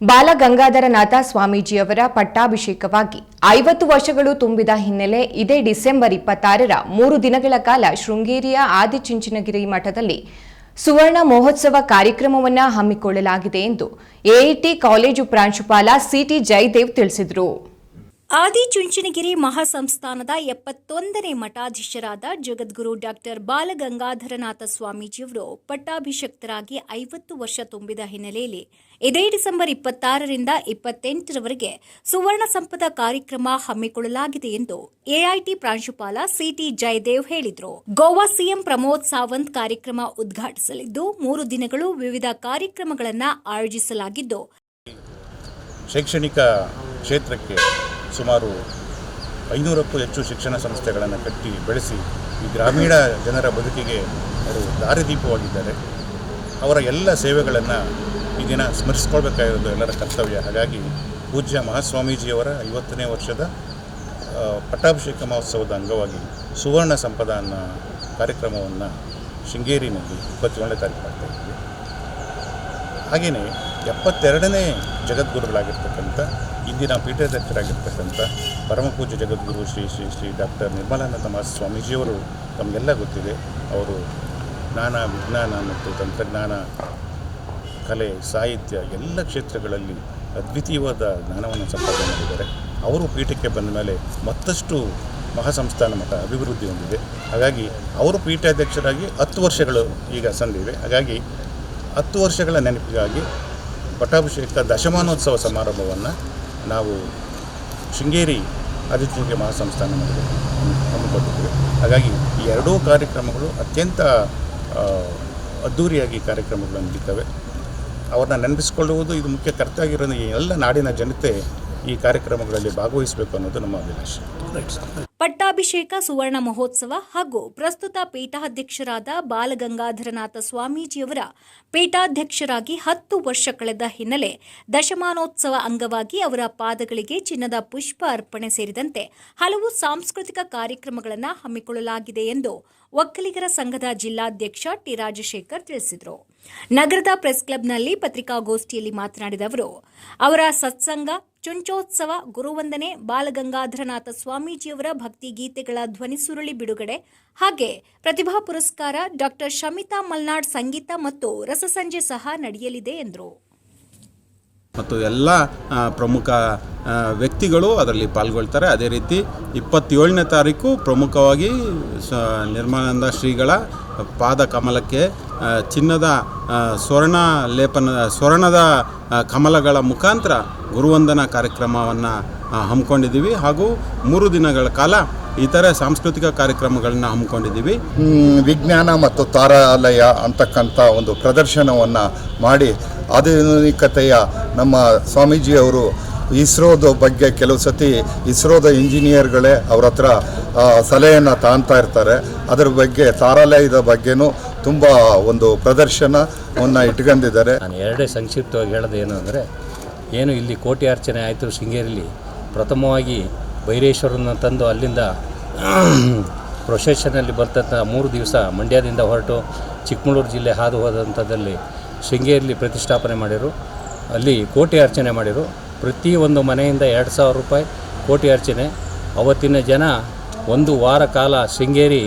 ಬಾಲಗಂಗಾಧರನಾಥ ಸ್ವಾಮೀಜಿಯವರ ಪಟ್ಟಾಭಿಷೇಕವಾಗಿ ಐವತ್ತು ವರ್ಷಗಳು ತುಂಬಿದ ಹಿನ್ನೆಲೆ ಇದೇ ಡಿಸೆಂಬರ್ ಇಪ್ಪತ್ತಾರರ ಮೂರು ದಿನಗಳ ಕಾಲ ಶೃಂಗೇರಿಯ ಆದಿಚುಂಚನಗಿರಿ ಮಠದಲ್ಲಿ ಸುವರ್ಣ ಮಹೋತ್ಸವ ಕಾರ್ಯಕ್ರಮವನ್ನು ಹಮ್ಮಿಕೊಳ್ಳಲಾಗಿದೆ ಎಂದು ಎಐಟಿ ಕಾಲೇಜು ಪ್ರಾಂಶುಪಾಲ ಸಿಟಿ ಜಯದೇವ್ ತಿಳಿಸಿದರು. ಆದಿಚುಂಚನಗಿರಿ ಮಹಾಸಂಸ್ಥಾನದ ಎಪ್ಪತ್ತೊಂದನೇ ಮಠಾಧೀಶರಾದ ಜಗದ್ಗುರು ಡಾಕ್ಟರ್ ಬಾಲಗಂಗಾಧರನಾಥ ಸ್ವಾಮೀಜಿಯವರು ಪಟ್ಟಾಭಿಷಕ್ತರಾಗಿ ಐವತ್ತು ವರ್ಷ ತುಂಬಿದ ಹಿನ್ನೆಲೆಯಲ್ಲಿ ಇದೇ ಡಿಸೆಂಬರ್ ಇಪ್ಪತ್ತಾರರಿಂದ ಇಪ್ಪತ್ತೆಂಟರವರೆಗೆ ಸುವರ್ಣ ಸಂಪದ ಕಾರ್ಯಕ್ರಮ ಹಮ್ಮಿಕೊಳ್ಳಲಾಗಿದೆ ಎಂದು ಎಐಟಿ ಪ್ರಾಂಶುಪಾಲ ಸಿಟಿ ಜಯದೇವ್ ಹೇಳಿದರು. ಗೋವಾ ಸಿಎಂ ಪ್ರಮೋದ್ ಸಾವಂತ್ ಕಾರ್ಯಕ್ರಮ ಉದ್ಘಾಟಿಸಲಿದ್ದು, ಮೂರು ದಿನಗಳು ವಿವಿಧ ಕಾರ್ಯಕ್ರಮಗಳನ್ನು ಆಯೋಜಿಸಲಾಗಿದ್ದು ಶೈಕ್ಷಣಿಕ ಕ್ಷೇತ್ರಕ್ಕೆ ಸುಮಾರು ಐನೂರಕ್ಕೂ ಹೆಚ್ಚು ಶಿಕ್ಷಣ ಸಂಸ್ಥೆಗಳನ್ನು ಕಟ್ಟಿ ಬೆಳೆಸಿ ಈ ಗ್ರಾಮೀಣ ಜನರ ಬದುಕಿಗೆ ಅವರು ದಾರಿದೀಪವಾಗಿದ್ದಾರೆ. ಅವರ ಎಲ್ಲ ಸೇವೆಗಳನ್ನು ಈ ದಿನ ಸ್ಮರಿಸ್ಕೊಳ್ಬೇಕಾಗಿರೋದು ಎಲ್ಲರ ಕರ್ತವ್ಯ. ಹಾಗಾಗಿ ಪೂಜ್ಯ ಮಹಾಸ್ವಾಮೀಜಿಯವರ ಐವತ್ತನೇ ವರ್ಷದ ಪಟ್ಟಾಭಿಷೇಕ ಮಹೋತ್ಸವದ ಅಂಗವಾಗಿ ಸುವರ್ಣ ಸಂಪದ ಅನ್ನೋ ಕಾರ್ಯಕ್ರಮವನ್ನು ಶೃಂಗೇರಿನಲ್ಲಿ ಇಪ್ಪತ್ತೇಳನೇ ತಾರೀಕು ಮಾಡ್ತಾ ಇದ್ದೀವಿ. ಹಾಗೆಯೇ ಎಪ್ಪತ್ತೆರಡನೇ ಜಗದ್ಗುರುಗಳಾಗಿರ್ತಕ್ಕಂಥ ಇಂದಿನ ಪೀಠಾಧ್ಯಕ್ಷರಾಗಿರ್ತಕ್ಕಂಥ ಪರಮಪೂಜ್ಯ ಜಗದ್ಗುರು ಶ್ರೀ ಶ್ರೀ ಶ್ರೀ ಡಾಕ್ಟರ್ ನಿರ್ಮಲಾನಂದ ಮಾಸ್ ಸ್ವಾಮೀಜಿಯವರು ತಮಗೆಲ್ಲ ಗೊತ್ತಿದೆ. ಅವರು ಜ್ಞಾನ, ವಿಜ್ಞಾನ ಮತ್ತು ತಂತ್ರಜ್ಞಾನ, ಕಲೆ, ಸಾಹಿತ್ಯ ಎಲ್ಲ ಕ್ಷೇತ್ರಗಳಲ್ಲಿ ಅದ್ವಿತೀಯವಾದ ಜ್ಞಾನವನ್ನು ಸಂಪಾದನೆ ಮಾಡಿದ್ದಾರೆ. ಅವರು ಪೀಠಕ್ಕೆ ಬಂದ ಮೇಲೆ ಮತ್ತಷ್ಟು ಮಹಾಸಂಸ್ಥಾನ ಮಠ ಅಭಿವೃದ್ಧಿ ಹೊಂದಿದೆ. ಹಾಗಾಗಿ ಅವರು ಪೀಠಾಧ್ಯಕ್ಷರಾಗಿ ಹತ್ತು ವರ್ಷಗಳು ಈಗ ಸಂದಿವೆ. ಹಾಗಾಗಿ ಹತ್ತು ವರ್ಷಗಳ ನೆನಪಿಗಾಗಿ ಪಟ್ಟಾಭಿಷೇಕ ದಶಮಾನೋತ್ಸವ ಸಮಾರಂಭವನ್ನು ನಾವು ಶೃಂಗೇರಿ ಆದಿತ್ಯಂಗೆ ಮಹಾಸಂಸ್ಥಾನ ಮಾಡಿದೆ ಹಮ್ಮಿಕೊಂಡಿದ್ದೇವೆ ಹಾಗಾಗಿ ಈ ಎರಡೂ ಕಾರ್ಯಕ್ರಮಗಳು ಅತ್ಯಂತ ಅದ್ಧೂರಿಯಾಗಿ ಕಾರ್ಯಕ್ರಮಗಳು ನಡೀತವೆ. ಅವ್ರನ್ನ ನೆನಪಿಸಿಕೊಳ್ಳುವುದು ಇದು ಮುಖ್ಯ ಈ ಎಲ್ಲ ನಾಡಿನ ಜನತೆ ಈ ಕಾರ್ಯಕ್ರಮಗಳಲ್ಲಿ ಭಾಗವಹಿಸಬೇಕು ಅನ್ನೋದು ನಮ್ಮ ಅಭಿಲಾಷೆ. ಪಟ್ಟಾಭಿಷೇಕ, ಸುವರ್ಣ ಮಹೋತ್ಸವ ಹಾಗೂ ಪ್ರಸ್ತುತ ಪೀಠಾಧ್ಯಕ್ಷರಾದ ಬಾಲಗಂಗಾಧರನಾಥ ಸ್ವಾಮೀಜಿಯವರ ಪೀಠಾಧ್ಯಕ್ಷರಾಗಿ ಹತ್ತು ವರ್ಷ ಕಳೆದ ಹಿನ್ನೆಲೆ ದಶಮಾನೋತ್ಸವ ಅಂಗವಾಗಿ ಅವರ ಪಾದಗಳಿಗೆ ಚಿನ್ನದ ಪುಷ್ಪ ಅರ್ಪಣೆ ಸೇರಿದಂತೆ ಹಲವು ಸಾಂಸ್ಕೃತಿಕ ಕಾರ್ಯಕ್ರಮಗಳನ್ನು ಹಮ್ಮಿಕೊಳ್ಳಲಾಗಿದೆ ಎಂದು ಒಕ್ಕಲಿಗರ ಸಂಘದ ಜಿಲ್ಲಾಧ್ಯಕ್ಷ ಟಿ ರಾಜಶೇಖರ್ ತಿಳಿಸಿದರು. ನಗರದ ಪ್ರೆಸ್ ಕ್ಲಬ್ನಲ್ಲಿ ಪತ್ರಿಕಾಗೋಷ್ಠಿಯಲ್ಲಿ ಮಾತನಾಡಿದ ಅವರು, ಅವರ ಸತ್ಸಂಗ, ಚುಂಚೋತ್ಸವ, ಗುರುವಂದನೆ, ಬಾಲಗಂಗಾಧರನಾಥ ಸ್ವಾಮೀಜಿಯವರ ಭಕ್ತಿ ಗೀತೆಗಳ ಧ್ವನಿ ಸುರುಳಿ ಬಿಡುಗಡೆ. ಹಾಗೆ ಪ್ರತಿಭಾ ಪುರಸ್ಕಾರ ಡಾಕ್ಟರ್ ಶಮಿತಾ ಮಲ್ನಾಡ್ ಸಂಗೀತ ಮತ್ತು ರಸಸಂಜೆ ಸಹ ನಡೆಯಲಿದೆ ಎಂದರು. ಮತ್ತು ಎಲ್ಲ ಪ್ರಮುಖ ವ್ಯಕ್ತಿಗಳು ಅದರಲ್ಲಿ ಪಾಲ್ಗೊಳ್ತಾರೆ. ಅದೇ ರೀತಿ ಇಪ್ಪತ್ತೇಳನೇ ತಾರೀಕು ಪ್ರಮುಖವಾಗಿ ಸ ಶ್ರೀಗಳ ಪಾದ ಕಮಲಕ್ಕೆ ಚಿನ್ನದ ಸ್ವರ್ಣ ಲೇಪನ ಸ್ವರ್ಣದ ಕಮಲಗಳ ಮುಖಾಂತರ ಗುರುವಂದನಾ ಕಾರ್ಯಕ್ರಮವನ್ನು ಹಮ್ಮಿಕೊಂಡಿದ್ದೀವಿ. ಹಾಗೂ ಮೂರು ದಿನಗಳ ಕಾಲ ಇತರ ಸಾಂಸ್ಕೃತಿಕ ಕಾರ್ಯಕ್ರಮಗಳನ್ನ ಹಮ್ಮಿಕೊಂಡಿದ್ದೀವಿ. ವಿಜ್ಞಾನ ಮತ್ತು ತಾರಾಲಯ ಅಂತಕ್ಕಂಥ ಒಂದು ಪ್ರದರ್ಶನವನ್ನು ಮಾಡಿ ಆಧುನಿಕತೆಯ ನಮ್ಮ ಸ್ವಾಮೀಜಿಯವರು ಇಸ್ರೋದ ಬಗ್ಗೆ ಕೆಲವು ಸತಿ ಇಸ್ರೋದ ಇಂಜಿನಿಯರ್ಗಳೇ ಅವ್ರ ಹತ್ರ ಸಲಹೆಯನ್ನು ತಾಂತಾ ಇರ್ತಾರೆ. ಅದರ ಬಗ್ಗೆ ತಾರಾಲಯದ ಬಗ್ಗೆನೂ ತುಂಬ ಒಂದು ಪ್ರದರ್ಶನವನ್ನು ಇಟ್ಕೊಂಡಿದ್ದಾರೆ. ನಾನು ಎರಡೇ ಸಂಕ್ಷಿಪ್ತವಾಗಿ ಹೇಳೋದು ಏನು ಅಂದರೆ ಏನು ಇಲ್ಲಿ ಕೋಟಿ ಅರ್ಚನೆ ಆಯಿತು ಶೃಂಗೇರಿಲಿ? ಪ್ರಥಮವಾಗಿ ಬೈರೇಶ್ವರನ ತಂದು ಅಲ್ಲಿಂದ ಪ್ರೊಸೆಷನಲ್ಲಿ ಬರ್ತಂಥ ಮೂರು ದಿವಸ ಮಂಡ್ಯದಿಂದ ಹೊರಟು ಚಿಕ್ಕಮಗಳೂರು ಜಿಲ್ಲೆ ಹಾದು ಹೋದಂಥದ್ದಲ್ಲಿ ಶೃಂಗೇರಿಲಿ ಪ್ರತಿಷ್ಠಾಪನೆ ಮಾಡಿರು. ಅಲ್ಲಿ ಕೋಟಿ ಅರ್ಚನೆ ಮಾಡಿರು. ಪ್ರತಿ ಒಂದು ಮನೆಯಿಂದ ಎರಡು ಸಾವಿರ ರೂಪಾಯಿ ಕೋಟಿ ಅರ್ಚನೆ. ಅವತ್ತಿನ ಜನ ಒಂದು ವಾರ ಕಾಲ ಶೃಂಗೇರಿ